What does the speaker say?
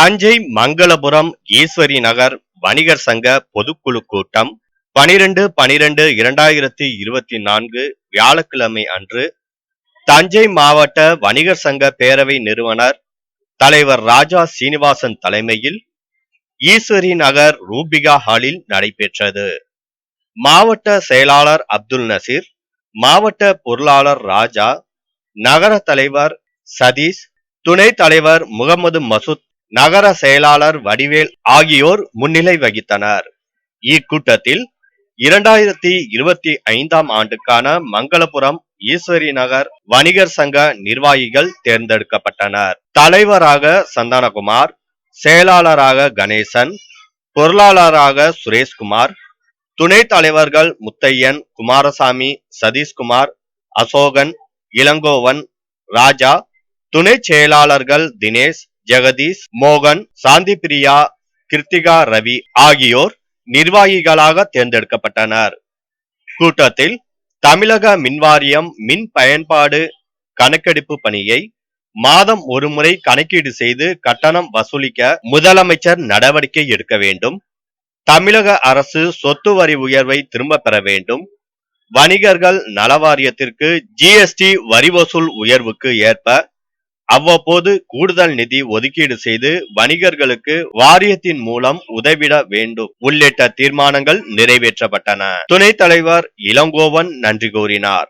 தஞ்சை மங்களபுரம் ஈஸ்வரி நகர் வணிகர் சங்க பொதுக்குழு கூட்டம் பனிரெண்டு பனிரெண்டு இரண்டாயிரத்தி இருபத்தி நான்கு வியாழக்கிழமை அன்று தஞ்சை மாவட்ட வணிகர் சங்க பேரவை நிறுவனர் தலைவர் ராஜா சீனிவாசன் தலைமையில் ஈஸ்வரி நகர் ரூபிகா ஹாலில் நடைபெற்றது. மாவட்ட செயலாளர் அப்துல் நசீர் மாவட்ட பொருளாளர் ராஜா நகர தலைவர் சதீஷ் துணைத் தலைவர் முகமது மசூத் நகர செயலாளர் வடிவேல் ஆகியோர் முன்னிலை வகித்தனர். இக்கூட்டத்தில் இரண்டாயிரத்தி இருபத்தி ஐந்தாம் ஆண்டுக்கான மங்களபுரம் ஈஸ்வரி நகர் வணிகர் சங்க நிர்வாகிகள் தேர்ந்தெடுக்கப்பட்டனர். தலைவராக சந்தானகுமார் செயலாளராக கணேசன் பொருளாளராக சுரேஷ்குமார் துணைத் தலைவர்கள் முத்தையன் குமாரசாமி சதீஷ்குமார் அசோகன் இளங்கோவன் ராஜா துணை செயலாளர்கள் தினேஷ் ஜெகதீஷ் மோகன் சாந்தி பிரியா கிருத்திகா ரவி ஆகியோர் நிர்வாகிகளாக தேர்ந்தெடுக்கப்பட்டனர். கூட்டத்தில் தமிழக மின்வாரியம் மின் பயன்பாடு கணக்கெடுப்பு பணியை மாதம் ஒருமுறை கணக்கீடு செய்து கட்டணம் வசூலிக்க முதலமைச்சர் நடவடிக்கை எடுக்க வேண்டும். தமிழக அரசு சொத்து வரி உயர்வை திரும்ப பெற வேண்டும். வணிகர்கள் நலவாரியத்திற்கு ஜிஎஸ்டி வரி வசூல் உயர்வுக்கு ஏற்ப அவ்வப்போது கூடுதல் நிதி ஒதுக்கீடு செய்து வணிகர்களுக்கு வாரியத்தின் மூலம் உதவிட வேண்டும். உள்ளிட்ட தீர்மானங்கள் நிறைவேற்றப்பட்டன. துணைத் தலைவர் இளங்கோவன் நன்றி கூறினார்.